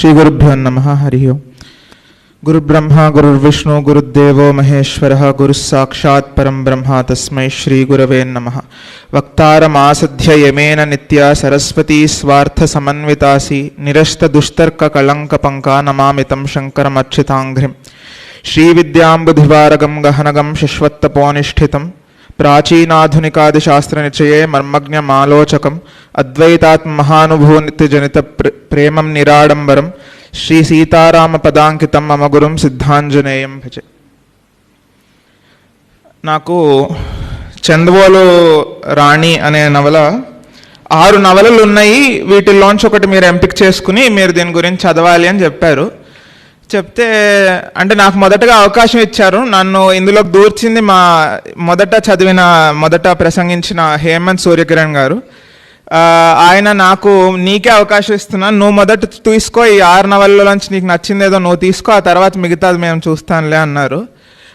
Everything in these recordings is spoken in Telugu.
श्रीगुरुभ्यो नमः हरिः ओम्। गुरुब्रह्मा गुरुर्विष्णु गुरुदेवो महेश्वरः गुरुस्साक्षात् परं ब्रह्मा तस्मै श्रीगुरवे नमः। वक्तारमासध्य यमेन नित्या सरस्वती सरस्वतीस्वार्थसमन्वितासि निरस्तदुस्तर्ककलङ्कपङ्का नमामितं शङ्करमच्छिताङ्घ्रिं श्रीविद्याम्बुधिवारगं गहनगं शश्वत्तपोनिष्ठितं ప్రాచీనాధునికాది శాస్త్ర ప్రాచీనాధునికాదిశాస్త్రనిచయే మర్మజ్ఞమాలోచకం అద్వైతాత్మహానుభూనిత్యజనిత ప్ర- ప్రేమం నిరాడంబరం శ్రీ సీతారామ పదాంకితం మమ గురుం సిద్ధాంజనేయం భజే. నాకు చందవోలు రాణి అనే నవల ఆరు నవలలు ఉన్నాయి వీటిల్లోంచి ఒకటి మీరు ఎంపిక చేసుకుని మీరు దీని గురించి చదవాలి అని చెప్పారు. చెప్తే అంటే నాకు మొదటగా అవకాశం ఇచ్చారు. నన్ను ఇందులోకి దూర్చింది మా మొదట చదివిన మొదట ప్రసంగించిన హేమంత్ సూర్యకిరణ్ గారు. ఆయన నాకు నీకే అవకాశం ఇస్తున్నాను నువ్వు మొదట తీసుకో. ఈ ఆరు నవలలోంచి నీకు నచ్చింది ఏదో నువ్వు తీసుకో. ఆ తర్వాత మిగతాది మేము చూస్తానులే అన్నారు.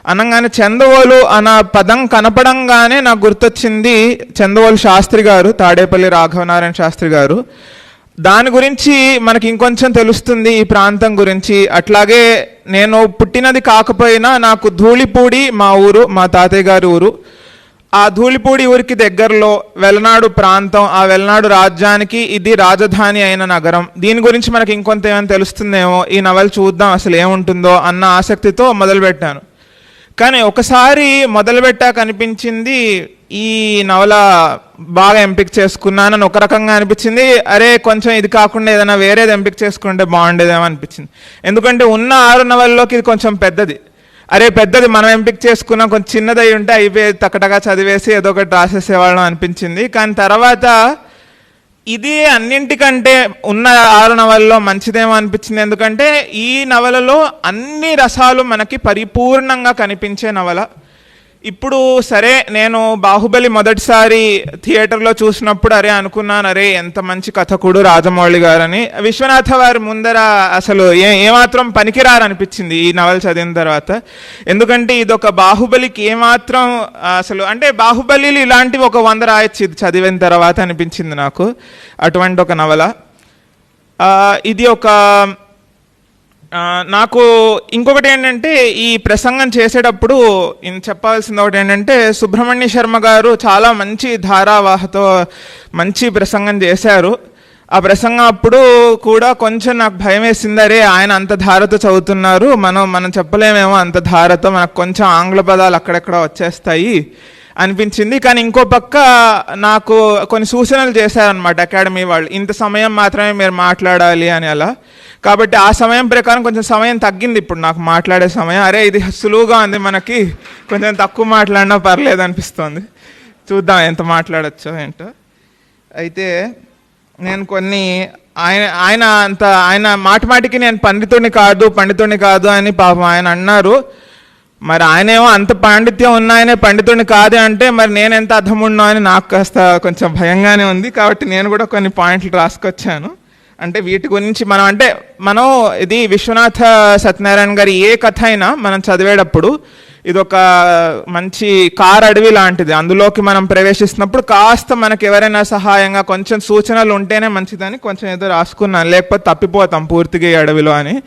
అనగానే చందవోలు అన్న పదం కనపడంగానే నాకు గుర్తొచ్చింది చందవోలు శాస్త్రి గారు తాడేపల్లి రాఘవనారాయణ శాస్త్రి గారు. దాని గురించి మనకి ఇంకొంచెం తెలుస్తుంది ఈ ప్రాంతం గురించి. అట్లాగే నేను పుట్టినది కాకపోయినా నాకు ధూళిపూడి మా ఊరు మా తాతయ్య గారి ఊరు. ఆ ధూళిపూడి ఊరికి దగ్గరలో వెలనాడు ప్రాంతం ఆ వెలనాడు రాజ్యానికి ఇది రాజధాని అయిన నగరం. దీని గురించి మనకి ఇంకొంత ఏమైనా తెలుస్తుందేమో ఈ నవల చూద్దాం అసలు ఏముంటుందో అన్న ఆసక్తితో మొదలుపెట్టాను. కానీ ఒకసారి మొదలుపెట్టా కనిపించింది ఈ నవల బాగా ఎంపిక చేసుకున్నానని ఒక రకంగా అనిపించింది. అరే కొంచెం ఇది కాకుండా ఏదైనా వేరేది ఎంపిక చేసుకుంటే బాగుండేదేమో అనిపించింది. ఎందుకంటే ఉన్న ఆరు నవల్లోకి ఇది కొంచెం పెద్దది. అరే పెద్దది మనం ఎంపిక చేసుకున్నాం కొంచెం చిన్నదై ఉంటే అయిపోయి తక్కటగా చదివేసి ఏదో ఒకటి రాసేసేవాళ్ళం అనిపించింది. కానీ తర్వాత ఇది అన్నింటికంటే ఉన్న ఆరు నవలలో మంచిదేమో అనిపించింది. ఎందుకంటే ఈ నవలలో అన్ని రసాలు మనకి పరిపూర్ణంగా కనిపించే నవల. ఇప్పుడు సరే నేను బాహుబలి మొదటిసారి థియేటర్లో చూసినప్పుడు అరే అనుకున్నాను అరే ఎంత మంచి కథకుడు రాజమౌళి గారని. విశ్వనాథ వారి ముందర అసలు ఏ ఏమాత్రం పనికిరారనిపించింది ఈ నవల చదివిన తర్వాత. ఎందుకంటే ఇది ఒక బాహుబలికి ఏమాత్రం అసలు అంటే బాహుబలిలు ఇలాంటివి ఒక వంద రాయొచ్చు ఇది చదివిన తర్వాత అనిపించింది నాకు అటువంటి ఒక నవల ఇది ఒక నాకు ఇంకొకటి ఏంటంటే ఈ ప్రసంగం చేసేటప్పుడు చెప్పాల్సింది ఒకటి ఏంటంటే సుబ్రహ్మణ్య శర్మ గారు చాలా మంచి ధారావాహతో మంచి ప్రసంగం చేశారు. ఆ ప్రసంగం అప్పుడు కూడా కొంచెం నాకు భయం వేసింది. అరే ఆయన అంత ధారతో చదువుతున్నారు. మనం మనం చెప్పలేమేమో అంత ధారతో. మనకు కొంచెం ఆంగ్ల పదాలు అక్కడెక్కడ వచ్చేస్తాయి. అనిపించింది. కానీ ఇంకో పక్క నాకు కొన్ని సూచనలు చేశారనమాట అకాడమీ వాళ్ళు. ఇంత సమయం మాత్రమే మీరు మాట్లాడాలి అని అలా. కాబట్టి ఆ సమయం ప్రకారం కొంచెం సమయం తగ్గింది ఇప్పుడు నాకు మాట్లాడే సమయం. అరే ఇది సులువుగా ఉంది మనకి. కొంచెం తక్కువ మాట్లాడినా పర్లేదు అనిపిస్తోంది. చూద్దాం ఎంత మాట్లాడచ్చో ఏంటో. అయితే నేను కొన్ని ఆయన ఆయన అంత ఆయన మాట మాటికి నేను పండితుడిని కాదు పండితుడిని కాదు అని పాపం ఆయన అన్నారు. మరి ఆయనేమో అంత పాండిత్యం ఉన్న ఆయనే పండితుడిని కాదే అంటే మరి నేను ఎంత అర్థమున్నా అని నాకు కాస్త కొంచెం భయంగానే ఉంది. కాబట్టి నేను కూడా కొన్ని పాయింట్లు రాసుకొచ్చాను. అంటే వీటి గురించి మనం అంటే మనం ఇది విశ్వనాథ సత్యనారాయణ గారి ఏ కథ అయినా మనం చదివేటప్పుడు ఇది ఒక మంచి కార్ అడవి లాంటిది. అందులోకి మనం ప్రవేశిస్తున్నప్పుడు కాస్త మనకి ఎవరైనా సహాయంగా కొంచెం సూచనలు ఉంటేనే మంచిదని కొంచెం ఏదో రాసుకున్నాను. లేకపోతే తప్పిపోతాం పూర్తిగా ఈ అడవిలో అని.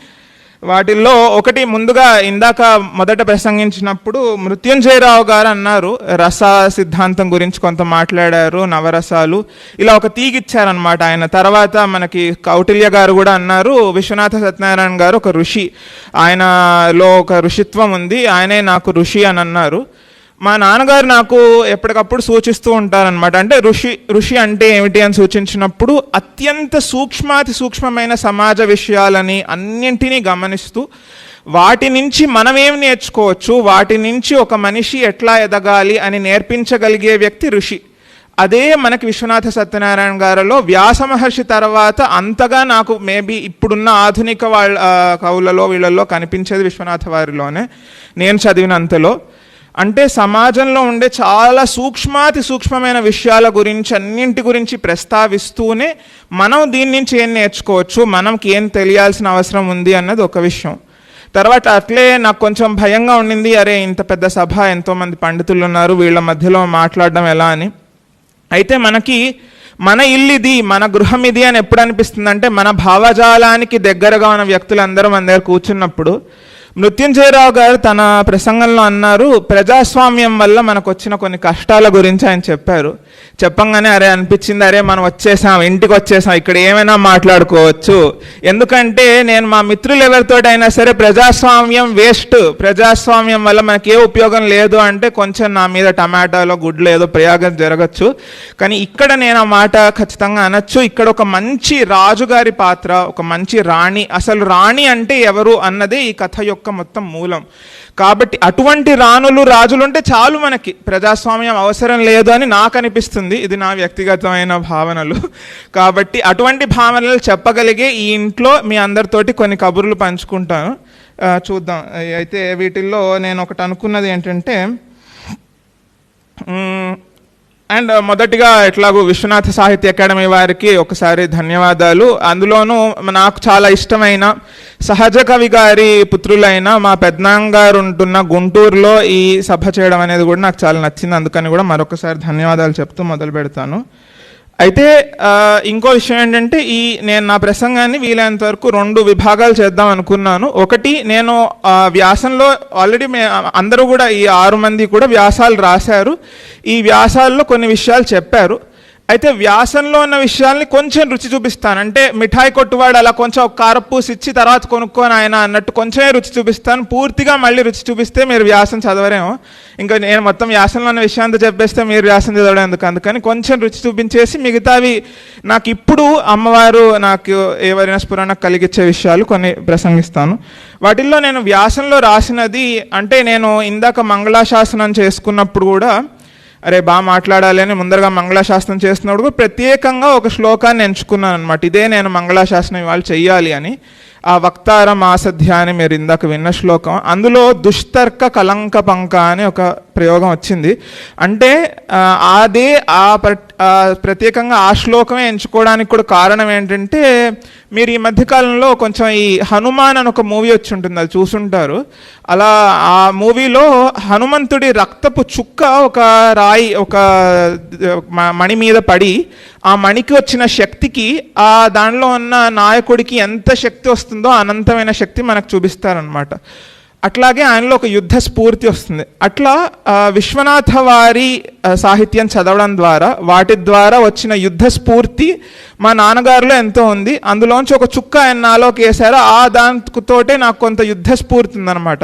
వాటిల్లో ఒకటి ముందుగా ఇందాక మొదట ప్రసంగించినప్పుడు మృత్యుంజయరావు గారు అన్నారు రస సిద్ధాంతం గురించి కొంత మాట్లాడారు నవరసాలు ఇలా ఒక తీగిచ్చారనమాట ఆయన. తర్వాత మనకి కౌటిల్య గారు కూడా అన్నారు విశ్వనాథ సత్యనారాయణ గారు ఒక ఋషి. ఆయనలో ఒక ఋషిత్వం ఉంది ఆయనే నాకు ఋషి అని అన్నారు. మా నాన్నగారు నాకు ఎప్పటికప్పుడు సూచిస్తూ ఉంటారనమాట అంటే ఋషి ఋషి అంటే ఏమిటి అని సూచించినప్పుడు అత్యంత సూక్ష్మాతి సూక్ష్మమైన సమాజ విషయాలని అన్నింటినీ గమనిస్తూ వాటి నుంచి మనం ఏం నేర్చుకోవచ్చు? వాటి నుంచి ఒక మనిషి ఎట్లా ఎదగాలి అని నేర్పించగలిగే వ్యక్తి ఋషి. అదే మనకి విశ్వనాథ సత్యనారాయణ గారిలో వ్యాస మహర్షి తర్వాత అంతగా నాకు మేబీ ఇప్పుడున్న ఆధునిక వాళ్ళ కవులలో వీళ్ళల్లో కనిపించేది విశ్వనాథ వారిలోనే. నేను చదివినంతలో. అంటే సమాజంలో ఉండే చాలా సూక్ష్మాతి సూక్ష్మమైన విషయాల గురించి అన్నింటి గురించి ప్రస్తావిస్తూనే మనం దీని నుంచి ఏం నేర్చుకోవచ్చు? మనకి ఏం తెలియాల్సిన అవసరం ఉంది అన్నది ఒక విషయం. తర్వాత అట్లే నాకు కొంచెం భయంగా ఉండింది అరే ఇంత పెద్ద సభ ఎంతోమంది పండితులు ఉన్నారు వీళ్ళ మధ్యలో మాట్లాడడం ఎలా అని. అయితే మనకి మన ఇల్లు ఇది మన గృహం ఇది అని ఎప్పుడు అనిపిస్తుంది అంటే మన భావజాలానికి దగ్గరగా ఉన్న వ్యక్తులందరూ మన దగ్గర కూర్చున్నప్పుడు మృత్యుంజయరావు గారు తన ప్రసంగంలో అన్నారు ప్రజాస్వామ్యం వల్ల మనకు వచ్చిన కొన్ని కష్టాల గురించి ఆయన చెప్పారు. చెప్పంగానే అరే అనిపించింది అరే మనం వచ్చేసాం ఇంటికి వచ్చేసాం ఇక్కడ ఏమైనా మాట్లాడుకోవచ్చు. ఎందుకంటే నేను మా మిత్రులు ఎవరితోటైనా సరే ప్రజాస్వామ్యం వేస్ట్ ప్రజాస్వామ్యం వల్ల మనకి ఏ ఉపయోగం లేదు అంటే కొంచెం నా మీద టమాటాలో గుడ్లు ఏదో ప్రయోగం జరగచ్చు. కానీ ఇక్కడ నేను ఆ మాట ఖచ్చితంగా అనొచ్చు. ఇక్కడ ఒక మంచి రాజుగారి పాత్ర ఒక మంచి రాణి అసలు రాణి అంటే ఎవరు అన్నదే ఈ కథ యొక్క మొత్తం మూలం. కాబట్టి అటువంటి రాణులు రాజులు ఉంటే చాలు మనకి. ప్రజాస్వామ్యం అవసరం లేదు అని నాకు అనిపిస్తుంది ఇది నా వ్యక్తిగతమైన భావనలు. కాబట్టి అటువంటి భావనలు చెప్పగలిగే ఈ ఇంట్లో మీ అందరితోటి కొన్ని కబుర్లు పంచుకుంటాను. చూద్దాం. అయితే వీటిల్లో నేను ఒకటి అనుకున్నది ఏంటంటే అండ్ మొదటిగా ఎట్లాగో విశ్వనాథ సాహిత్య అకాడమీ వారికి ఒకసారి ధన్యవాదాలు. అందులోనూ నాకు చాలా ఇష్టమైన సహజ కవి గారి పుత్రులైన మా పెద్దనాంగారు ఉంటున్న గుంటూరులో ఈ సభ చేయడం అనేది కూడా నాకు చాలా నచ్చింది. అందుకని కూడా మరొకసారి ధన్యవాదాలు చెప్తూ మొదలు పెడతాను. అయితే ఇంకో విషయం ఏంటంటే ఈ నేను నా ప్రసంగాన్ని వీలైనంత వరకు రెండు విభాగాలు చేద్దాం అనుకున్నాను. ఒకటి నేను వ్యాసంలో ఆల్రెడీ మే అందరూ కూడా ఈ ఆరు మంది కూడా వ్యాసాలు రాశారు. ఈ వ్యాసాల్లో కొన్ని విషయాలు చెప్పారు. అయితే వ్యాసంలో ఉన్న విషయాల్ని కొంచెం రుచి చూపిస్తాను. అంటే మిఠాయి కొట్టువాడు అలా కొంచెం ఒక కారపూసి ఇచ్చి తర్వాత కొనుక్కొని ఆయన అన్నట్టు కొంచెమే రుచి చూపిస్తాను. పూర్తిగా మళ్ళీ రుచి చూపిస్తే మీరు వ్యాసం చదవరేమో. ఇంకా నేను మొత్తం వ్యాసంలో ఉన్న విషయాన్ని చెప్పేస్తే మీరు వ్యాసం చదవడం ఎందుకు? అందుకని కొంచెం రుచి చూపించేసి మిగతావి నాకు ఇప్పుడు అమ్మవారు నాకు ఎవరైనా స్ఫురణ కలిగించే విషయాలు కొన్ని ప్రసంగిస్తాను. వాటిల్లో నేను వ్యాసంలో రాసినది అంటే నేను ఇందాక మంగళాశాసనం చేసుకున్నప్పుడు కూడా అరే బాగా మాట్లాడాలి అని ముందరగా మంగళాశాసనం చేస్తున్నప్పుడు ప్రత్యేకంగా ఒక శ్లోకాన్ని ఎంచుకున్నాను అనమాట ఇదే నేను మంగళాశాసనం ఇవాళ చెయ్యాలి అని. ఆ వక్తార మాసధ్య అని మీరు ఇందాక విన్న శ్లోకం. అందులో దుష్టర్క కలంక పంక అని ఒక ప్రయోగం వచ్చింది. అంటే అదే ఆ ఆ ప్రత్యేకంగా ఆ శ్లోకమే ఎంచుకోవడానికి కూడా కారణం ఏంటంటే మీరు ఈ మధ్యకాలంలో కొంచెం ఈ హనుమాన్ అని ఒక మూవీ వచ్చి ఉంటుంది అది చూసుంటారు. అలా ఆ మూవీలో హనుమంతుడి రక్తపు చుక్క ఒక రాయి ఒక మణి మీద పడి ఆ మణికి వచ్చిన శక్తికి ఆ దానిలో ఉన్న నాయకుడికి ఎంత శక్తి వస్తుందో అనంతమైన శక్తి మనకు చూపిస్తారనమాట అట్లాగే ఆయనలో ఒక యుద్ధ స్ఫూర్తి వస్తుంది. అట్లా విశ్వనాథ వారి సాహిత్యం చదవడం ద్వారా వాటి ద్వారా వచ్చిన యుద్ధ స్ఫూర్తి మా నాన్నగారిలో ఎంతో ఉంది. అందులోంచి ఒక చుక్క ఆయన నాలోకి వేశారో. ఆ దానితోటే నాకు కొంత యుద్ధ స్ఫూర్తి ఉందన్నమాట.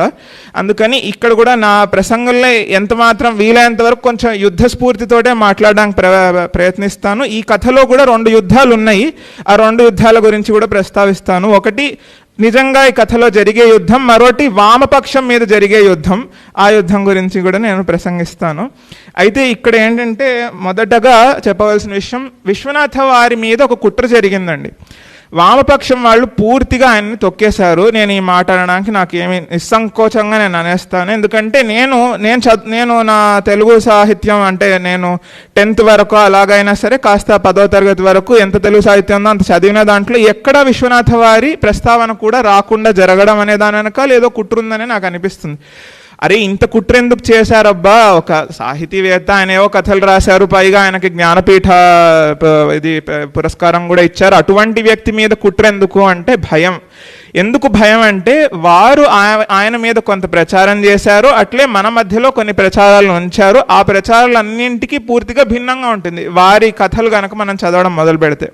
అందుకని ఇక్కడ కూడా నా ప్రసంగంలో ఎంత మాత్రం వీలైనంత వరకు కొంచెం యుద్ధ స్ఫూర్తితోటే మాట్లాడడానికి ప్ర ప్రయత్నిస్తాను. ఈ కథలో కూడా రెండు యుద్ధాలు ఉన్నాయి. ఆ రెండు యుద్ధాల గురించి కూడా ప్రస్తావిస్తాను. ఒకటి నిజంగా ఈ కథలో జరిగే యుద్ధం మరోటి వామపక్షం మీద జరిగే యుద్ధం. ఆ యుద్ధం గురించి కూడా నేను ప్రసంగిస్తాను. అయితే ఇక్కడ ఏంటంటే మొదటగా చెప్పవలసిన విషయం విశ్వనాథ వారి మీద ఒక కుట్ర జరిగిందండి. వామపక్షం వాళ్ళు పూర్తిగా ఆయన్ని తొక్కేశారు. నేను ఈ మాట అనడానికి నాకు నిస్సంకోచంగా నేను అనేస్తాను. ఎందుకంటే నేను నేను చ నేను నా తెలుగు సాహిత్యం అంటే నేను టెన్త్ వరకు అలాగైనా సరే కాస్త పదో తరగతి వరకు ఎంత తెలుగు సాహిత్యం ఉందో అంత చదివిన దాంట్లో ఎక్కడ విశ్వనాథ వారి ప్రస్తావన కూడా రాకుండా జరగడం అనే దాని వెనకాల ఏదో కుట్రుందని నాకు అనిపిస్తుంది. అరే ఇంత కుట్ర ఎందుకు చేశారబ్బా? ఒక సాహితీవేత్త ఆయన ఏవో కథలు రాశారు పైగా ఆయనకి జ్ఞానపీఠ ఇది ప- పురస్కారం కూడా ఇచ్చారు. అటువంటి వ్యక్తి మీద కుట్ర ఎందుకు అంటే భయం. ఎందుకు భయం అంటే వారు ఆయన మీద కొంత ప్రచారం చేశారు అట్లే మన మధ్యలో కొన్ని ప్రచారాలు ఉంచారు. ఆ ప్రచారాలన్నింటికీ పూర్తిగా భిన్నంగా ఉంటుంది. వారి కథలు కనుక మనం చదవడం మొదలు పెడితే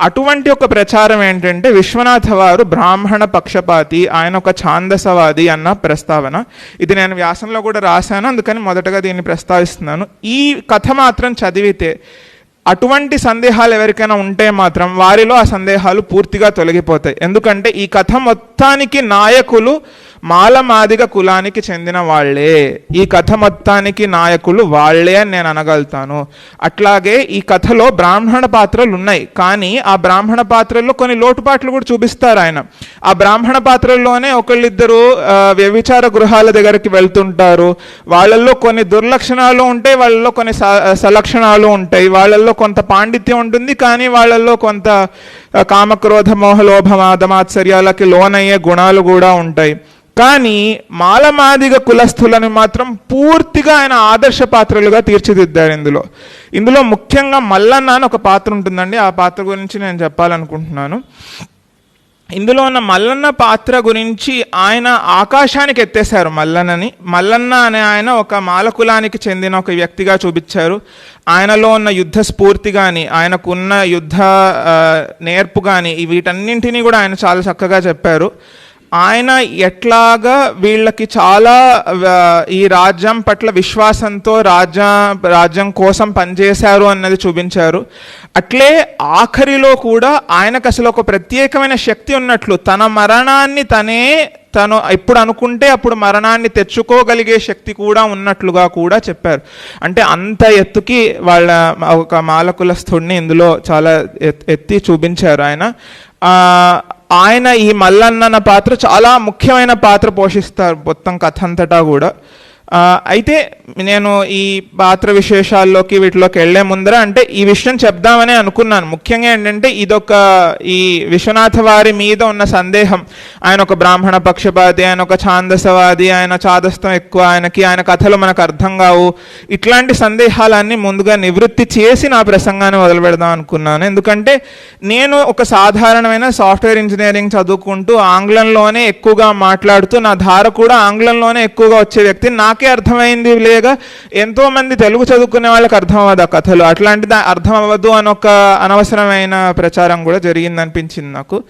అటువంటి ఒక ప్రచారం ఏంటంటే విశ్వనాథ వారు బ్రాహ్మణ పక్షపాతి ఆయన ఒక ఛాందసవాది అన్న ప్రస్తావన. ఇది నేను వ్యాసంలో కూడా రాశాను అందుకని మొదటగా దీన్ని ప్రస్తావిస్తున్నాను. ఈ కథ మాత్రం చదివితే అటువంటి సందేహాలు ఎవరికైనా ఉంటే మాత్రం వారిలో ఆ సందేహాలు పూర్తిగా తొలగిపోతాయి. ఎందుకంటే ఈ కథ మొత్తానికి నాయకులు మాలమాదిగ కులానికి చెందిన వాళ్ళే. ఈ కథ మొత్తానికి నాయకులు వాళ్ళే అని నేను అనగలుగుతాను. అట్లాగే ఈ కథలో బ్రాహ్మణ పాత్రలు ఉన్నాయి. కానీ ఆ బ్రాహ్మణ పాత్రల్లో కొన్ని లోటుపాట్లు కూడా చూపిస్తారు ఆయన. ఆ బ్రాహ్మణ పాత్రల్లోనే ఒకళ్ళిద్దరు వ్యభిచార గృహాల దగ్గరికి వెళ్తుంటారు. వాళ్ళల్లో కొన్ని దుర్లక్షణాలు ఉంటాయి వాళ్ళల్లో కొన్ని సలక్షణాలు ఉంటాయి. వాళ్ళల్లో కొంత పాండిత్యం ఉంటుంది కానీ వాళ్ళల్లో కొంత కామక్రోధ మోహలోభమాదమాత్సర్యాలకి మాదమాత్సర్యాలకి లోనయ్యే గుణాలు కూడా ఉంటాయి. కానీ మాలమాదిగ కులస్థులను మాత్రం పూర్తిగా ఆయన ఆదర్శ పాత్రలుగా తీర్చిదిద్దారు ఇందులో. ఇందులో ముఖ్యంగా మల్లన్న అని ఒక పాత్ర ఉంటుందండి. ఆ పాత్ర గురించి నేను చెప్పాలనుకుంటున్నాను. ఇందులో ఉన్న మల్లన్న పాత్ర గురించి ఆయన ఆకాశానికి ఎత్తేశారు మల్లన్నని. మల్లన్న అనే ఆయన ఒక మాలకులానికి చెందిన ఒక వ్యక్తిగా చూపించారు. ఆయనలో ఉన్న యుద్ధ స్ఫూర్తి కానీ ఆయనకున్న యుద్ధ నేర్పు కానీ వీటన్నింటినీ కూడా ఆయన చాలా చక్కగా చెప్పారు. ఆయన ఎట్లాగా వీళ్ళకి చాలా ఈ రాజ్యం పట్ల విశ్వాసంతో రాజ్య రాజ్యం కోసం పనిచేశారు అన్నది చూపించారు. అట్లే ఆఖరిలో కూడా ఆయనకు అసలు ఒక ప్రత్యేకమైన శక్తి ఉన్నట్లు తన మరణాన్ని తనే తను ఎప్పుడు అనుకుంటే అప్పుడు మరణాన్ని తెచ్చుకోగలిగే శక్తి కూడా ఉన్నట్లుగా కూడా చెప్పారు. అంటే అంత ఎత్తుకి వాళ్ళ ఒక మాలకులస్థుడిని ఇందులో చాలా ఎత్- ఎత్తి చూపించారు ఆయన. ఆయన ఈ మల్లన్న పాత్ర చాలా ముఖ్యమైన పాత్ర పోషిస్తారు మొత్తం కథ అంతటా కూడా. అయితే నేను ఈ పాత్ర విశేషాల్లోకి వీటిలోకి వెళ్ళే ముందర అంటే ఈ విషయం చెప్దామని అనుకున్నాను. ముఖ్యంగా ఏంటంటే ఇదొక ఈ విశ్వనాథ వారి మీద ఉన్న సందేహం. ఆయన ఒక బ్రాహ్మణ పక్షపాతి ఆయన ఒక ఛాందసవాది ఆయన చాదస్తం ఎక్కువ ఆయనకి ఆయన కథలు మనకు అర్థం కావు. ఇట్లాంటి సందేహాలన్నీ ముందుగా నివృత్తి చేసి నా ప్రసంగాన్ని మొదలు పెడదాం అనుకున్నాను. ఎందుకంటే నేను ఒక సాధారణమైన సాఫ్ట్వేర్ ఇంజనీరింగ్ చదువుకుంటూ ఆంగ్లంలోనే ఎక్కువగా మాట్లాడుతూ నా ధార కూడా ఆంగ్లంలోనే ఎక్కువగా వచ్చే వ్యక్తి నాకు అర్థమైంది లేక ఎంతో మంది తెలుగు చదువుకునే వాళ్ళకి అర్థం అవ్వదు ఆ కథలు. అట్లాంటిది అర్థం అవ్వదు అని ఒక అనవసరమైన ప్రచారం కూడా జరిగింది అనిపించింది నాకు.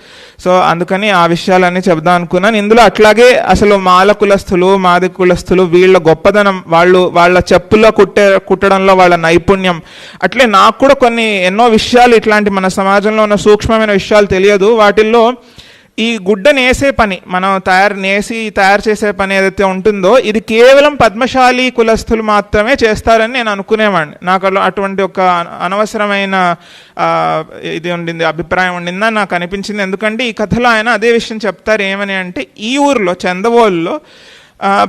సో అందుకని ఆ విషయాలన్నీ చెబుదాం అనుకున్నాను. ఇందులో అట్లాగే అసలు మాల కులస్థులు మాది కులస్థులు వీళ్ళ గొప్పదనం వాళ్ళు వాళ్ళ చెప్పుల్లో కుట్టే కుట్టడంలో వాళ్ళ నైపుణ్యం. అట్లే నాకు కూడా కొన్ని ఎన్నో విషయాలు ఇట్లాంటి మన సమాజంలో ఉన్న సూక్ష్మమైన విషయాలు తెలియదు. వాటిల్లో ఈ గుడ్డ నేసే పని మనం తయారు నేసి తయారు చేసే పని ఏదైతే ఉంటుందో ఇది కేవలం పద్మశాలి కులస్థులు మాత్రమే చేస్తారని నేను అనుకునేవాడిని. నాకు అటువంటి ఒక అనవసరమైన ఇది ఉండింది అభిప్రాయం ఉండిందని నాకు అనిపించింది. ఎందుకంటే ఈ కథలో ఆయన అదే విషయం చెప్తారు ఏమని అంటే ఈ ఊరిలో చందవోలులో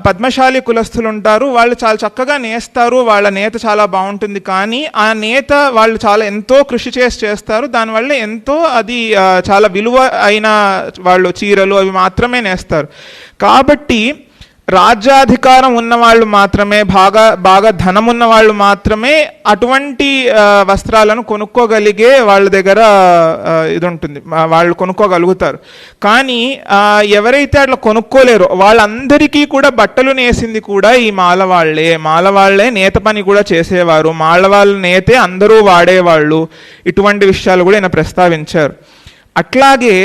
పద్మశాలి కులస్థులు ఉంటారు వాళ్ళు చాలా చక్కగా నేస్తారు. వాళ్ళ నేత చాలా బాగుంటుంది కానీ ఆ నేత వాళ్ళు చాలా ఎంతో కృషి చేసి చేస్తారు. దానివల్ల ఎంతో అది చాలా విలువ అయిన వాళ్ళు చీరలు అవి మాత్రమే నేస్తారు. కాబట్టి రాజ్యాధికారం ఉన్నవాళ్ళు మాత్రమే బాగా బాగా ధనం ఉన్న వాళ్ళు మాత్రమే అటువంటి వస్త్రాలను కొనుక్కోగలిగే వాళ్ళ దగ్గర ఇది ఉంటుంది వాళ్ళు కొనుక్కోగలుగుతారు. కానీ ఎవరైతే అట్లా కొనుక్కోలేరో వాళ్ళందరికీ కూడా బట్టలు నేసింది కూడా ఈ మాలవాళ్ళే మాలవాళ్ళే నేత పని కూడా చేసేవారు. మాలవాళ్ళ నేతే అందరూ వాడేవాళ్ళు. ఇటువంటి విషయాలు కూడా ఈయన ప్రస్తావించారు. అట్లాగే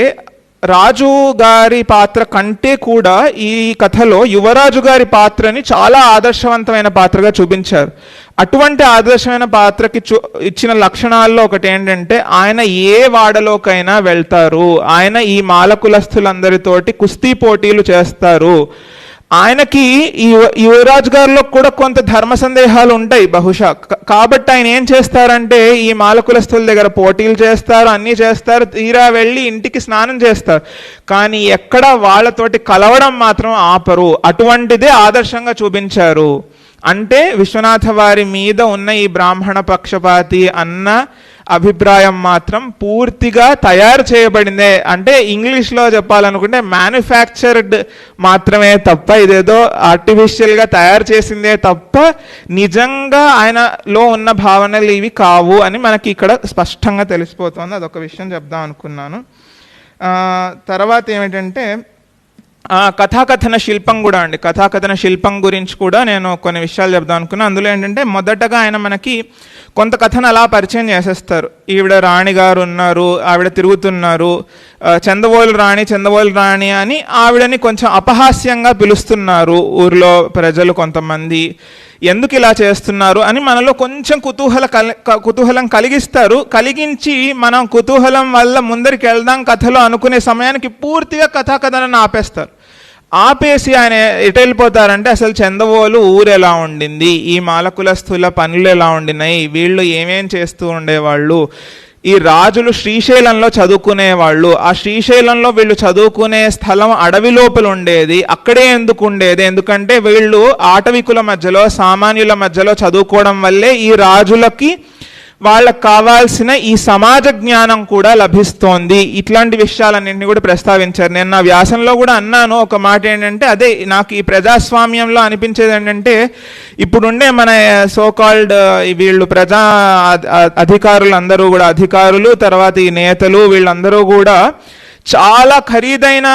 రాజు గారి పాత్ర కంటే కూడా ఈ కథలో యువరాజు గారి పాత్రని చాలా ఆదర్శవంతమైన పాత్రగా చూపించారు. అటువంటి ఆదర్శమైన పాత్రకి చూ ఇచ్చిన లక్షణాల్లో ఒకటి ఏంటంటే ఆయన ఏ వాడలోకైనా వెళ్తారు. ఆయన ఈ మాలకులస్థులందరితోటి కుస్తీ పోటీలు చేస్తారు. ఆయనకి ఈ యువ- యువరాజ్ గారిలో కూడా కొంత ధర్మ సందేహాలు ఉంటాయి బహుశా. కాబట్టి ఆయన ఏం చేస్తారంటే ఈ మాలకులస్తుల దగ్గర పోటీలు చేస్తారు అన్నీ చేస్తారు తీరా వెళ్ళి ఇంటికి స్నానం చేస్తారు. కానీ ఎక్కడ వాళ్ళతోటి కలవడం మాత్రం ఆపరు. అటువంటిదే ఆదర్శంగా చూపించారు. అంటే విశ్వనాథ వారి మీద ఉన్న ఈ బ్రాహ్మణ పక్షపాతి అన్న అభిప్రాయం మాత్రం పూర్తిగా తయారు చేయబడిందే. అంటే ఇంగ్లీష్లో చెప్పాలనుకుంటే మ్యానుఫ్యాక్చర్డ్ మాత్రమే తప్ప ఇదేదో ఆర్టిఫిషియల్గా తయారు చేసిందే తప్ప నిజంగా ఆయనలో ఉన్న భావనలు ఇవి కావు అని మనకి ఇక్కడ స్పష్టంగా తెలిసిపోతుంది. అదొక విషయం చెప్దాం అనుకున్నాను. తర్వాత ఏమిటంటే కథాకథన శిల్పం కూడా అండి. కథాకథన శిల్పం గురించి కూడా నేను కొన్ని విషయాలు చెప్దాం అనుకున్నాను అందులో ఏంటంటే మొదటగా ఆయన మనకి కొంత కథను అలా పరిచయం చేసేస్తారు. ఈవిడ రాణి గారు ఉన్నారు ఆవిడ తిరుగుతున్నారు చందవోలు రాణి చందవోలు రాణి అని ఆవిడని కొంచెం అపహాస్యంగా పిలుస్తున్నారు ఊర్లో ప్రజలు కొంతమంది. ఎందుకు ఇలా చేస్తున్నారు అని మనలో కొంచెం కుతూహల కుతూహలం కలిగిస్తారు. కలిగించి మనం కుతూహలం వల్ల ముందరికి వెళ్దాం కథలో అనుకునే సమయానికి పూర్తిగా కథాకథనాన్ని ఆపేస్తారు. ఆపేసి ఆయన ఎటు వెళ్ళిపోతారంటే అసలు చందవోలు ఊరు ఎలా ఉండింది? ఈ మాలకులస్తుల పనులు ఎలా ఉండినాయి? వీళ్ళు ఏమేం చేస్తూ ఉండేవాళ్ళు? ఈ రాజులు శ్రీశైలంలో చదువుకునేవాళ్ళు. ఆ శ్రీశైలంలో వీళ్ళు చదువుకునే స్థలం అడవి లోపల ఉండేది. అక్కడే ఎందుకు ఉండేది? ఎందుకంటే వీళ్ళు ఆటవికుల మధ్యలో సామాన్యుల మధ్యలో చదువుకోవడం వల్లే ఈ రాజులకి వాళ్ళకు కావాల్సిన ఈ సమాజ జ్ఞానం కూడా లభిస్తోంది. ఇట్లాంటి విషయాలన్నింటినీ కూడా ప్రస్తావించారు. నేను నా వ్యాసంలో కూడా అన్నాను ఒక మాట ఏంటంటే అదే నాకు ఈ ప్రజాస్వామ్యంలో అనిపించేది ఏంటంటే ఇప్పుడుండే మన సో కాల్డ్ వీళ్ళు ప్రజా అధికారులు అందరూ కూడా అధికారులు తర్వాత ఈ నేతలు వీళ్ళందరూ కూడా చాలా ఖరీదైన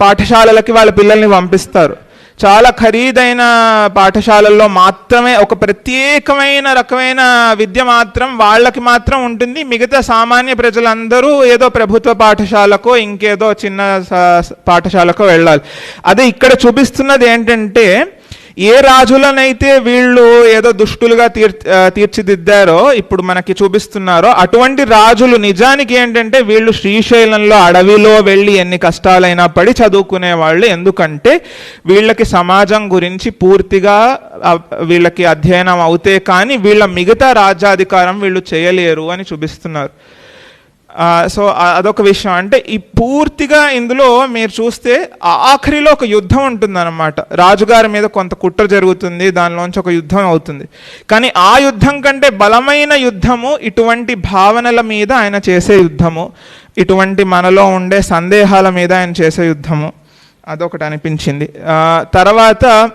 పాఠశాలలకి వాళ్ళ పిల్లల్ని పంపిస్తారు. చాలా ఖరీదైన పాఠశాలల్లో మాత్రమే ఒక ప్రత్యేకమైన రకమైన విద్య మాత్రం వాళ్ళకి మాత్రం ఉంటుంది. మిగతా సామాన్య ప్రజలందరూ ఏదో ప్రభుత్వ పాఠశాలకో ఇంకేదో చిన్న స- పాఠశాలకో వెళ్ళాలి. అదే ఇక్కడ చూపిస్తున్నది ఏంటంటే ఏ రాజులనైతే వీళ్ళు ఏదో దుష్టులుగా తీర్ తీర్చిదిద్దారో ఇప్పుడు మనకి చూపిస్తున్నారో అటువంటి రాజులు నిజానికి ఏంటంటే వీళ్ళు శ్రీశైలంలో అడవిలో వెళ్ళి ఎన్ని కష్టాలైనా పడి చదువుకునే వాళ్ళు ఎందుకంటే వీళ్ళకి సమాజం గురించి పూర్తిగా వీళ్ళకి అధ్యయనం అవుతే కానీ వీళ్ళ మిగతా రాజ్యాధికారం వీళ్ళు చేయలేరు అని చూపిస్తున్నారు. సో అదొక విషయం. అంటే ఈ పూర్తిగా ఇందులో మీరు చూస్తే ఆఖరిలో ఒక యుద్ధం ఉంటుందన్నమాట. రాజుగారి మీద కొంత కుట్ర జరుగుతుంది దానిలోంచి ఒక యుద్ధం అవుతుంది. కానీ ఆ యుద్ధం కంటే బలమైన యుద్ధము ఇటువంటి భావనల మీద ఆయన చేసే యుద్ధము ఇటువంటి మనలో ఉండే సందేహాల మీద ఆయన చేసే యుద్ధము అదొకటి అనిపించింది. తర్వాత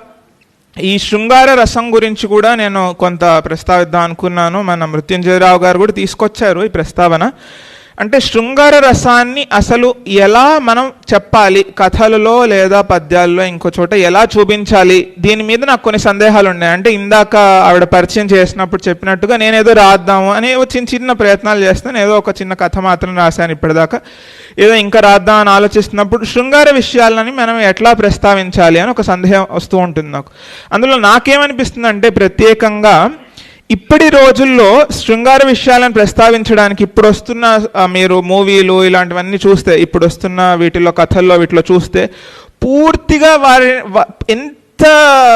ఈ శృంగార రసం గురించి కూడా నేను కొంత ప్రస్తావిద్దాం అనుకున్నాను. మన మృత్యుంజయరావు గారు కూడా తీసుకొచ్చారు ఈ ప్రస్తావన. అంటే శృంగార రసాన్ని అసలు ఎలా మనం చెప్పాలి? కథలలో లేదా పద్యాల్లో ఇంకో చోట ఎలా చూపించాలి? దీని మీద నాకు కొన్ని సందేహాలు ఉన్నాయి. అంటే ఇందాక ఆవిడ పరిచయం చేసినప్పుడు చెప్పినట్టుగా నేను ఏదో రాద్దాము అని చిన్న చిన్న ప్రయత్నాలు చేస్తాను. ఏదో ఒక చిన్న కథ మాత్రం రాశాను ఇప్పటిదాకా. ఏదో ఇంకా రాద్దాం అని ఆలోచిస్తున్నప్పుడు శృంగార విషయాలని మనం ఎట్లా ప్రస్తావించాలి అని ఒక సందేహం వస్తూ ఉంటుంది నాకు. అందులో నాకేమనిపిస్తుంది అంటే ప్రత్యేకంగా ఇప్పటి రోజుల్లో శృంగార విషయాలను ప్రస్తావించడానికి ఇప్పుడు వస్తున్న మీరు మూవీలు ఇలాంటివన్నీ చూస్తే ఇప్పుడు వస్తున్న వీటిలో కథల్లో వీటిలో చూస్తే పూర్తిగా వారి వ- ఎంత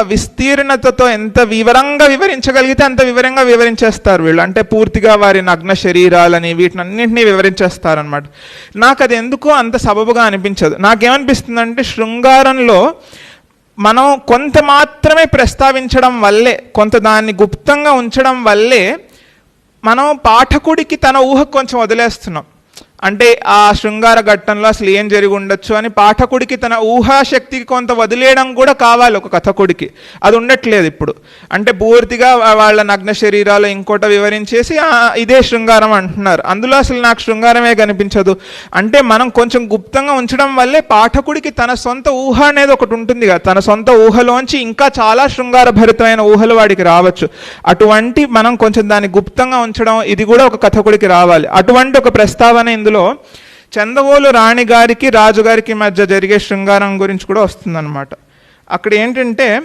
విస్తీర్ణతతో ఎంత వివరంగా వివరించగలిగితే అంత వివరంగా వివరించేస్తారు వీళ్ళు. అంటే పూర్తిగా వారి నగ్న శరీరాలని వీటిని అన్నింటినీ వివరించేస్తారనమాట నాకు అది ఎందుకో అంత సబబుగా అనిపించదు. నాకేమనిపిస్తుందంటే శృంగారంలో మనం కొంత మాత్రమే ప్రస్తావించడం వల్లే కొంత దాన్ని గుప్తంగా ఉంచడం వల్లే మనం పాఠకుడికి తన ఊహ కొంచెం వదిలేస్తున్నాం. అంటే ఆ శృంగార ఘట్టంలో అసలు ఏం జరిగి ఉండొచ్చు అని పాఠకుడికి తన ఊహాశక్తికి కొంత వదిలేయడం కూడా కావాలి ఒక కథకుడికి. అది ఉండట్లేదు ఇప్పుడు. అంటే పూర్తిగా వాళ్ళ నగ్న శరీరాలు ఇంకోట వివరించేసి ఇదే శృంగారం అంటున్నారు. అందులో అసలు నాకు శృంగారమే కనిపించదు. అంటే మనం కొంచెం గుప్తంగా ఉంచడం వల్లే పాఠకుడికి తన సొంత ఊహ అనేది ఒకటి ఉంటుంది కదా. తన సొంత ఊహలోంచి ఇంకా చాలా శృంగార భరితమైన ఊహలు వాడికి రావచ్చు. అటువంటి మనం కొంచెం దాన్ని గుప్తంగా ఉంచడం ఇది కూడా ఒక కథకుడికి రావాలి. అటువంటి ఒక ప్రస్తావన ఇందులో చందవోలు రాణిగారికి రాజుగారికి మధ్య జరిగే శృంగారం గురించి కూడా వస్తుందన్నమాట. అక్కడ ఏంటంటే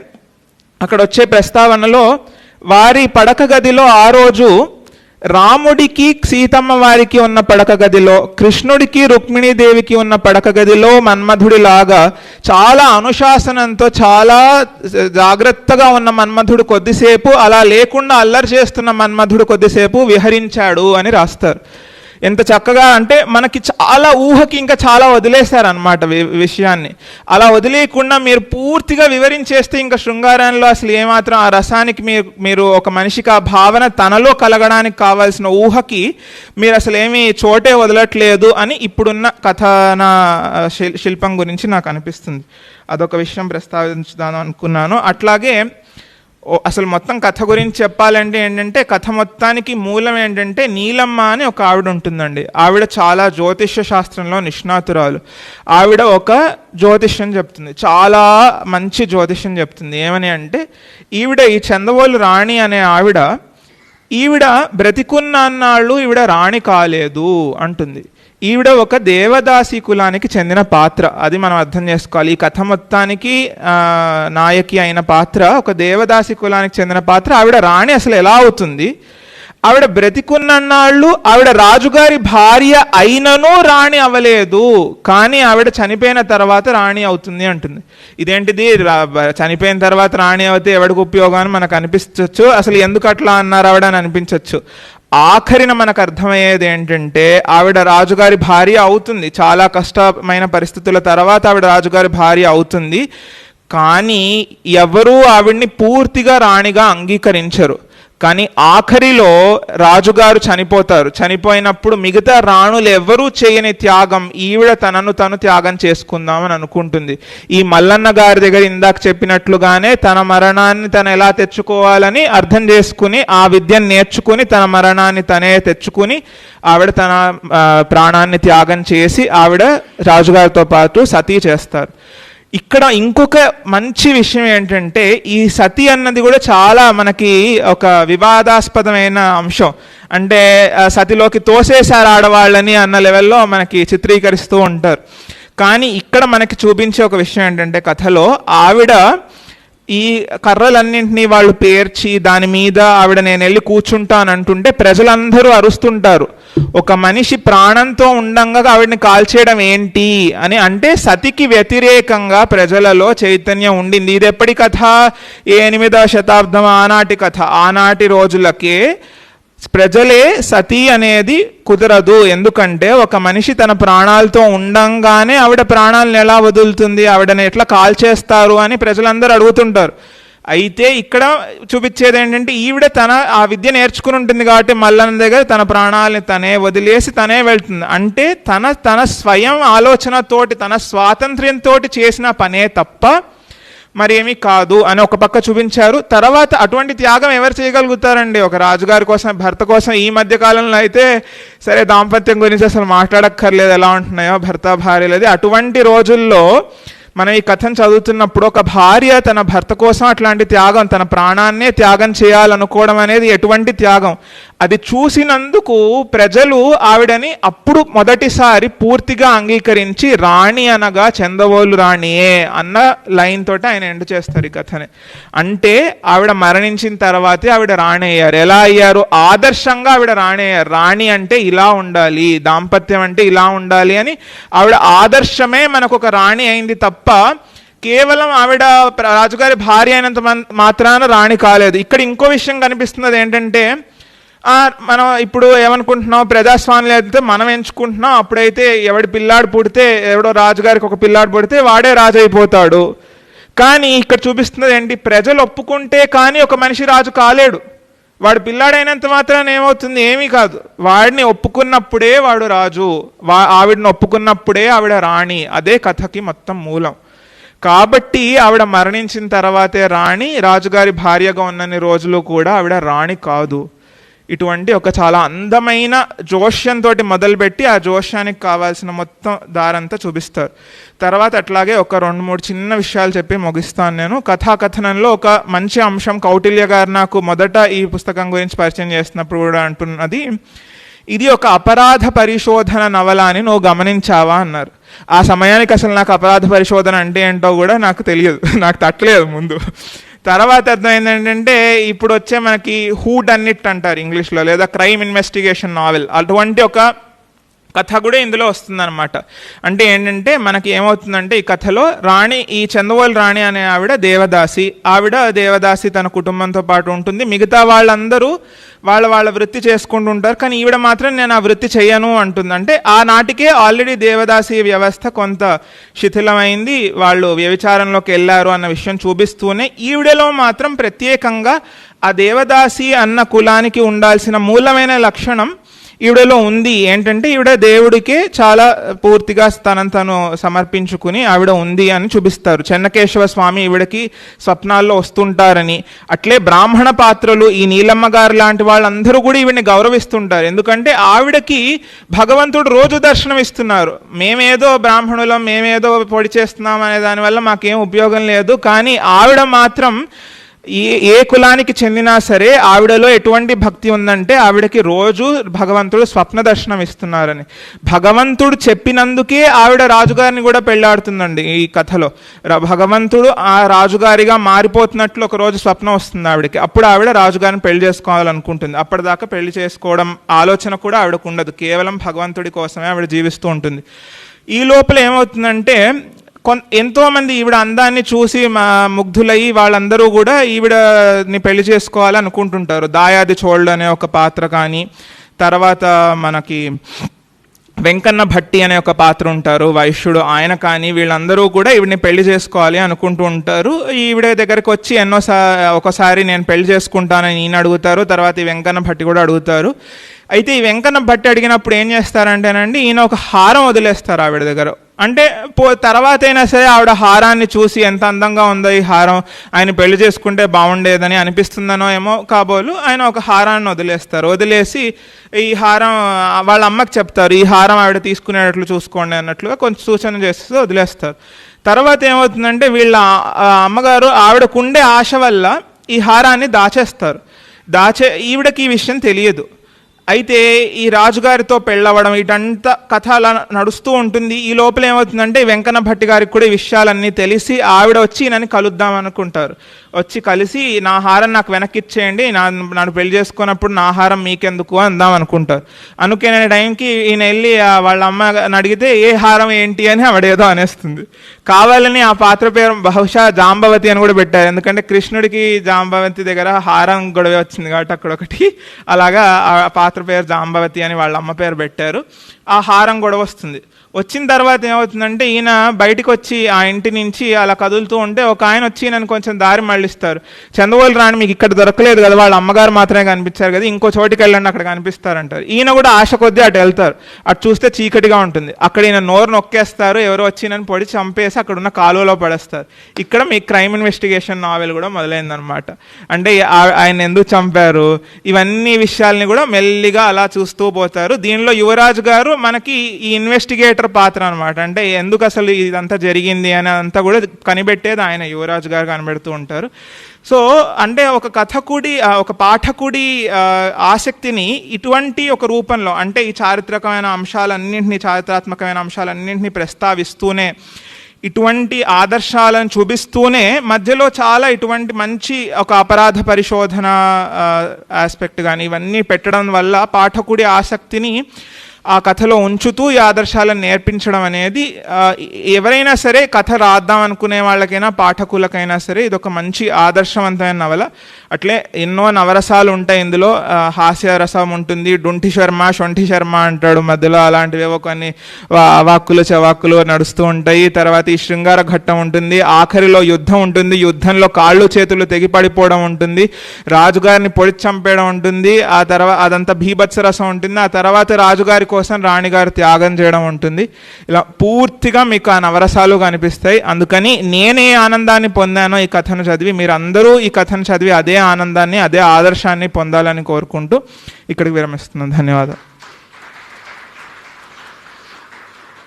అక్కడ వచ్చే ప్రస్తావనలో వారి పడక గదిలో ఆ రోజు రాముడికి సీతమ్మ వారికి ఉన్న పడక గదిలో కృష్ణుడికి రుక్మిణీదేవికి ఉన్న పడక గదిలో మన్మధుడిలాగా చాలా అనుశాసనంతో చాలా జాగ్రత్తగా ఉన్న మన్మధుడు కొద్దిసేపు అలా లేకుండా అల్లరి చేస్తున్న మన్మధుడు కొద్దిసేపు విహరించాడు అని రాస్తారు. ఎంత చక్కగా అంటే మనకి చాలా ఊహకి ఇంకా చాలా వదిలేశారనమాట విషయాన్ని. అలా వదిలేయకుండా మీరు పూర్తిగా వివరించేస్తే ఇంకా శృంగారంలో అసలు ఏమాత్రం ఆ రసానికి మీరు మీరు ఒక మనిషికి ఆ భావన తనలో కలగడానికి కావాల్సిన ఊహకి మీరు అసలు ఏమీ చోటే వదలట్లేదు అని ఇప్పుడున్న కథన శిల్- శిల్పం గురించి నాకు అనిపిస్తుంది. అదొక విషయం ప్రస్తావించుదాను అనుకున్నాను. అట్లాగే అసలు మొత్తం కథ గురించి చెప్పాలంటే ఏంటంటే కథ మొత్తానికి మూలం ఏంటంటే నీలమ్మ అని ఒక ఆవిడ ఉంటుందండి. ఆవిడ చాలా జ్యోతిష్య శాస్త్రంలో నిష్ణాతురాలు. ఆవిడ ఒక జ్యోతిష్యం చెప్తుంది. చాలా మంచి జ్యోతిష్యం చెప్తుంది. ఏమని అంటే ఈవిడ ఈ చందవోలు రాణి అనే ఆవిడ ఈవిడ బ్రతికున్న అన్నాళ్ళు ఈవిడ రాణి కాలేదు అంటుంది. ఈవిడ ఒక దేవదాసి కులానికి చెందిన పాత్ర. అది మనం అర్థం చేసుకోవాలి. ఈ కథ మొత్తానికి నాయకి అయిన పాత్ర ఒక దేవదాసి కులానికి చెందిన పాత్ర. ఆవిడ రాణి అసలు ఎలా అవుతుంది? ఆవిడ బ్రతికున్నన్నాళ్ళు ఆవిడ రాజుగారి భార్య అయినను రాణి అవ్వలేదు. కానీ ఆవిడ చనిపోయిన తర్వాత రాణి అవుతుంది అంటుంది. ఇదేంటిది? చనిపోయిన తర్వాత రాణి అవుతే ఎవడికి ఉపయోగం అని మనకు అనిపించవచ్చు అసలు ఎందుకు అట్లా అన్నారు ఆవిడ అని అనిపించవచ్చు ఆఖరిన మనకు అర్థమయ్యేది ఏంటంటే ఆవిడ రాజుగారి భార్య అవుతుంది. చాలా కష్టమైన పరిస్థితుల తర్వాత ఆవిడ రాజుగారి భార్య అవుతుంది. కానీ ఎవరూ ఆవిడ్ని పూర్తిగా రాణిగా అంగీకరించరు. కానీ ఆఖరిలో రాజుగారు చనిపోతారు. చనిపోయినప్పుడు మిగతా రాణులు ఎవ్వరూ చేయని త్యాగం ఈవిడ తనను తను త్యాగం చేసుకుందామని అనుకుంటుంది. ఈ మల్లన్న గారి దగ్గర ఇందాక చెప్పినట్లుగానే తన మరణాన్ని తను ఎలా తెచ్చుకోవాలని అర్థం చేసుకుని ఆ విద్యను నేర్చుకుని తన మరణాన్ని తనే తెచ్చుకుని ఆవిడ తన ప్రాణాన్ని త్యాగం చేసి ఆవిడ రాజుగారితో పాటు సతీ చేస్తారు. ఇక్కడ ఇంకొక మంచి విషయం ఏంటంటే ఈ సతి అన్నది కూడా చాలా మనకి ఒక వివాదాస్పదమైన అంశం. అంటే సతిలోకి తోసేశారు ఆడవాళ్ళని అన్న లెవెల్లో మనకి చిత్రీకరిస్తూ ఉంటారు. కానీ ఇక్కడ మనకి చూపించే ఒక విషయం ఏంటంటే కథలో ఆవిడ ఈ కర్రలన్నింటినీ వాళ్ళు పేర్చి దాని మీద ఆవిడ నేను వెళ్ళి కూర్చుంటానంటుంటే ప్రజలందరూ అరుస్తుంటారు. ఒక మనిషి ప్రాణంతో ఉండంగా ఆవిడని కాల్చేయడం ఏంటి అని అంటే సతికి వ్యతిరేకంగా ప్రజలలో చైతన్యం ఉండింది. ఇది ఎప్పటి కథ ఎనిమిదవ శతాబ్దం ఆనాటి కథ? ఆనాటి రోజులకే ప్రజలే సతీ అనేది కుదరదు. ఎందుకంటే ఒక మనిషి తన ప్రాణాలతో ఉండంగానే ఆవిడ ప్రాణాలను ఎలా వదులుతుంది ఆవిడని ఎట్లా కాల్చేస్తారు అని ప్రజలందరూ అడుగుతుంటారు. అయితే ఇక్కడ చూపించేది ఏంటంటే ఈవిడ తన ఆ విద్య నేర్చుకుని ఉంటుంది కాబట్టి మల్లన్న దగ్గర తన ప్రాణాలని తనే వదిలేసి తనే వెళ్తుంది. అంటే తన తన స్వయం ఆలోచనతోటి తన స్వాతంత్ర్యంతో చేసిన పనే తప్ప మరేమీ కాదు అని ఒక పక్క చూపించారు. తర్వాత అటువంటి త్యాగం ఎవరు చేయగలుగుతారండి? ఒక రాజుగారి కోసం భర్త కోసం ఈ మధ్య కాలంలో అయితే సరే దాంపత్యం గురించి అసలు మాట్లాడక్కర్లేదు. ఎలా ఉంటున్నాయో భర్త భార్యలది. అటువంటి రోజుల్లో మనం ఈ కథను చదువుతున్నప్పుడు ఒక భార్య తన భర్త కోసం అట్లాంటి త్యాగం తన ప్రాణాన్నే త్యాగం చేయాలనుకోవడం అనేది ఎటువంటి త్యాగం? అది చూసినందుకు ప్రజలు ఆవిడని అప్పుడు మొదటిసారి పూర్తిగా అంగీకరించి రాణి అనగా చందవోలు రాణియే అన్న లైన్ తోటి ఆయన ఎండ్ చేస్తారు ఈ కథని. అంటే ఆవిడ మరణించిన తర్వాతే ఆవిడ రాణి అయ్యారు. ఎలా అయ్యారు? ఆదర్శంగా ఆవిడ రాణి అయ్యారు. రాణి అంటే ఇలా ఉండాలి దాంపత్యం అంటే ఇలా ఉండాలి అని ఆవిడ ఆదర్శమే మనకు ఒక రాణి అయింది తప్ప కేవలం ఆవిడ రాజుగారి భార్య అయినంత మాత్రాన రాణి కాలేదు. ఇక్కడ ఇంకో విషయం కనిపిస్తున్నది ఏంటంటే మనం ఇప్పుడు ఏమనుకుంటున్నాం? ప్రజాస్వామ్యం అయితే మనం ఎంచుకుంటున్నాం. అప్పుడైతే ఎవడి పిల్లాడు పుడితే ఎవడో రాజుగారికి ఒక పిల్లాడు పుడితే వాడే రాజు అయిపోతాడు కానీ ఇక్కడ చూపిస్తున్నది ఏంటి? ప్రజలు ఒప్పుకుంటే కానీ ఒక మనిషి రాజు కాలేడు. వాడు పిల్లాడైనంత మాత్రాన ఏమవుతుంది? ఏమీ కాదు. వాడిని ఒప్పుకున్నప్పుడే వాడు రాజు. వా ఆవిడని ఒప్పుకున్నప్పుడే ఆవిడ రాణి. అదే కథకి మొత్తం మూలం. కాబట్టి ఆవిడ మరణించిన తర్వాతే రాణి రాజుగారి భార్యగా ఉన్నన్ని రోజులు కూడా ఆవిడ రాణి కాదు. ఇటువంటి ఒక చాలా అందమైన జోష్యంతో మొదలుపెట్టి ఆ జోష్యానికి కావాల్సిన మొత్తం దారంతా చూపిస్తారు. తర్వాత అట్లాగే ఒక రెండు మూడు చిన్న విషయాలు చెప్పి ముగిస్తాను నేను. కథాకథనంలో ఒక మంచి అంశం కౌటిల్య గారు నాకు మొదట ఈ పుస్తకం గురించి పరిచయం చేస్తున్నప్పుడు కూడా అంటున్నది ఇది ఒక అపరాధ పరిశోధన నవల అని నువ్వు గమనించావా? అన్నారు. ఆ సమయానికి అసలు నాకు అపరాధ పరిశోధన అంటే ఏంటో కూడా నాకు తెలియదు. నాకు తట్టలేదు ముందు. తర్వాత అర్థమైంది ఏంటంటే ఇప్పుడు వచ్చే మనకి హూడ్ అన్నిట్ అంటారు ఇంగ్లీష్లో లేదా క్రైమ్ ఇన్వెస్టిగేషన్ నావెల్. అటువంటి ఒక కథ కూడా ఇందులో వస్తుందన్నమాట. అంటే ఏంటంటే మనకి ఏమవుతుందంటే ఈ కథలో రాణి ఈ చందవోలు రాణి అనే ఆవిడ దేవదాసి. ఆవిడ దేవదాసి తన కుటుంబంతో పాటు ఉంటుంది. మిగతా వాళ్ళందరూ వాళ్ళ వాళ్ళ వృత్తి చేసుకుంటూ ఉంటారు. కానీ ఈవిడ మాత్రం నేను ఆ వృత్తి చేయను అంటుంది. అంటే ఆల్రెడీ దేవదాసి వ్యవస్థ కొంత శిథిలమైంది. వాళ్ళు వ్యభిచారంలోకి వెళ్ళారు అన్న విషయం చూపిస్తూనే ఈవిడలో మాత్రం ప్రత్యేకంగా ఆ దేవదాసి అన్న కులానికి ఉండాల్సిన మూలమైన లక్షణం ఈవిడలో ఉంది. ఏంటంటే ఈవిడ దేవుడికే చాలా పూర్తిగా తనను తను సమర్పించుకుని ఆవిడ ఉంది అని చూపిస్తారు. చెన్నకేశవ స్వామి ఈవిడకి స్వప్నాల్లో వస్తుంటారని. అట్లే బ్రాహ్మణ పాత్రలు ఈ నీలమ్మ గారు లాంటి వాళ్ళందరూ కూడా ఈవిడిని గౌరవిస్తుంటారు. ఎందుకంటే ఆవిడకి భగవంతుడు రోజు దర్శనం ఇస్తున్నారు. మేమేదో బ్రాహ్మణులం మేమేదో పొడి చేస్తున్నాం అనే దానివల్ల మాకేం ఉపయోగం లేదు. కానీ ఆవిడ మాత్రం ఏ ఏ కులానికి చెందినా సరే ఆవిడలో ఎటువంటి భక్తి ఉందంటే ఆవిడకి రోజు భగవంతుడు స్వప్న దర్శనం ఇస్తున్నారని. భగవంతుడు చెప్పినందుకే ఆవిడ రాజుగారిని కూడా పెళ్ళాడుతుందండి ఈ కథలో. భగవంతుడు ఆ రాజుగారిగా మారిపోతున్నట్లు ఒక రోజు స్వప్నం వస్తుంది ఆవిడకి. అప్పుడు ఆవిడ రాజుగారిని పెళ్ళి చేసుకోవాలనుకుంటుంది. అప్పటిదాకా పెళ్ళి చేసుకోవడం ఆలోచన కూడా ఆవిడకు ఉండదు. కేవలం భగవంతుడి కోసమే ఆవిడ జీవిస్తూ ఉంటుంది. ఈ లోపల ఏమవుతుందంటే కొన్ ఎంతోమంది ఈవిడ అందాన్ని చూసి మా ముగ్ధులయ్యి వాళ్ళందరూ కూడా ఈవిడని పెళ్ళి చేసుకోవాలి అనుకుంటుంటారు దాయాది చోళ్ళు అనే ఒక పాత్ర కానీ తర్వాత మనకి వెంకన్న భట్టి అనే ఒక పాత్ర ఉంటారు వైశ్యుడు ఆయన కానీ వీళ్ళందరూ కూడా ఈవిడిని పెళ్ళి చేసుకోవాలి అనుకుంటూ ఉంటారు. ఈవిడ దగ్గరికి వచ్చి ఎన్నోసా ఒకసారి నేను పెళ్ళి చేసుకుంటానని ఈయన అడుగుతారు తర్వాత ఈ వెంకన్న భట్టి కూడా అడుగుతారు. అయితే ఈ వెంకన్న భట్టి అడిగినప్పుడు ఏం చేస్తారంటేనండి ఈయన ఒక హారం వదిలేస్తారు ఆవిడ దగ్గర. అంటే పో తర్వాత అయినా సరే ఆవిడ హారాన్ని చూసి ఎంత అందంగా ఉందో ఈ హారం ఆయన పెళ్ళి చేసుకుంటే బాగుండేదని అనిపిస్తుందనో ఏమో కాబోలు ఆయన ఒక హారాన్ని వదిలేస్తారు. వదిలేసి ఈ హారం వాళ్ళ అమ్మకి చెప్తారు ఈ హారం ఆవిడ తీసుకునేటట్లు చూసుకోండి అన్నట్లుగా కొంచెం సూచన చేస్తే వదిలేస్తారు. తర్వాత ఏమవుతుందంటే వీళ్ళ అమ్మగారు ఆవిడకుండే ఆశ వల్ల ఈ హారాన్ని దాచేస్తారు. దాచే ఈవిడకి ఈ విషయం తెలియదు. అయితే ఈ రాజుగారితో పెళ్ళవడం ఇటంతా కథ అలా నడుస్తూ ఉంటుంది. ఈ లోపల ఏమవుతుందంటే వెంకన్న భట్టి గారికి కూడా ఈ విషయాలన్నీ తెలిసి ఆవిడ వచ్చి నన్ను కలుద్దాం అనుకుంటారు. వచ్చి కలిసి నా హారం నాకు వెనక్కి ఇచ్చేయండి నా నన్ను పెళ్ళి చేసుకున్నప్పుడు నా హారం మీకెందుకు? అందాం అనుకుంటారు. అనుకునే టైంకి ఈయన వెళ్ళి వాళ్ళ అమ్మని అడిగితే ఏ హారం ఏంటి? అని ఆవిడేదో అనేస్తుంది. కావాలని ఆ పాత్ర పేరు బహుశా జాంబవతి అని కూడా పెట్టారు. ఎందుకంటే కృష్ణుడికి జాంబవతి దగ్గర హారం గొడవ వచ్చింది కాబట్టి అక్కడ ఒకటి. అలాగా ఆ పాత్ర పేరు జాంబవతి అని వాళ్ళ అమ్మ పేరు పెట్టారు. ఆ హారం గొడవ వస్తుంది. వచ్చిన తర్వాత ఏమవుతుందంటే ఈయన బయటికి వచ్చి ఆ ఇంటి నుంచి అలా కదులుతూ ఉంటే ఒక ఆయన వచ్చి నన్ను కొంచెం దారి మళ్ళిస్తారు. చంద్రబాబు రాణి మీకు ఇక్కడ దొరకలేదు కదా వాళ్ళ అమ్మగారు మాత్రమే కనిపించారు కదా ఇంకో చోటికి వెళ్ళండి అక్కడ కనిపిస్తారంటారు. ఈయన కూడా ఆశ కొద్దీ అటు వెళ్తారు. అటు చూస్తే చీకటిగా ఉంటుంది. అక్కడ ఈయన నోరు నొక్కేస్తారు ఎవరో వచ్చి నన్ను పొడి చంపేసి అక్కడ ఉన్న కాలువలో పడేస్తారు. ఇక్కడ మీ క్రైమ్ ఇన్వెస్టిగేషన్ నావెల్ కూడా మొదలైందనమాట అంటే ఆయన ఎందుకు చంపారు? ఇవన్నీ విషయాల్ని కూడా మెల్లిగా అలా చూస్తూ పోతారు. దీనిలో యువరాజు గారు మనకి ఈ ఇన్వెస్టిగేటర్ పాత్ర అనమాట అంటే ఎందుకు అసలు ఇదంతా జరిగింది అని అంతా కూడా కనిపెట్టేది ఆయన యువరాజ్ గారు కనిపెడుతూ ఉంటారు. సో అంటే ఒక కథకుడి ఒక పాఠకుడి ఆసక్తిని ఇటువంటి ఒక రూపంలో అంటే ఈ చారిత్రకమైన అంశాలన్నింటినీ చారిత్రాత్మకమైన అంశాలన్నింటినీ ప్రస్తావిస్తూనే ఇటువంటి ఆదర్శాలను చూపిస్తూనే మధ్యలో చాలా ఇటువంటి మంచి ఒక అపరాధ పరిశోధన ఆస్పెక్ట్ కానీ ఇవన్నీ పెట్టడం వల్ల పాఠకుడి ఆసక్తిని ఆ కథలో ఉంచుతూ ఈ ఆదర్శాలను నేర్పించడం అనేది ఎవరైనా సరే కథ రాద్దాం అనుకునే వాళ్ళకైనా పాఠకులకైనా సరే ఇది ఒక మంచి ఆదర్శవంతమైన నవల. అట్లే ఎన్నో నవరసాలు ఉంటాయి ఇందులో. హాస్యరసం హాస్య రసం ఉంటుంది డుంటి శర్మ శొంఠి శర్మ అంటాడు మధ్యలో. అలాంటివేవో కొన్ని వాక్కులు చవాక్కులు నడుస్తూ ఉంటాయి. తర్వాత ఈ శృంగార ఘట్టం ఉంటుంది ఆఖరిలో యుద్ధం ఉంటుంది యుద్ధంలో కాళ్ళు చేతులు తెగిపడిపోవడం ఉంటుంది రాజుగారిని పొడి చంపేయడం ఉంటుంది ఆ తర్వాత అదంతా భీభత్స రసం ఉంటుంది ఆ తర్వాత రాజుగారి కోసం రాణిగారు త్యాగం చేయడం ఉంటుంది. ఇలా పూర్తిగా మీకు ఆ నవరసాలు కనిపిస్తాయి. అందుకని నేనే ఆనందాన్ని పొందానో ఈ కథను చదివి మీరందరూ ఈ కథను చదివి అదే ఆనందాన్ని అదే ఆదర్శాన్ని పొందాలని కోరుకుంటూ ఇక్కడికి విరమిస్తున్నాను. ధన్యవాదాలు.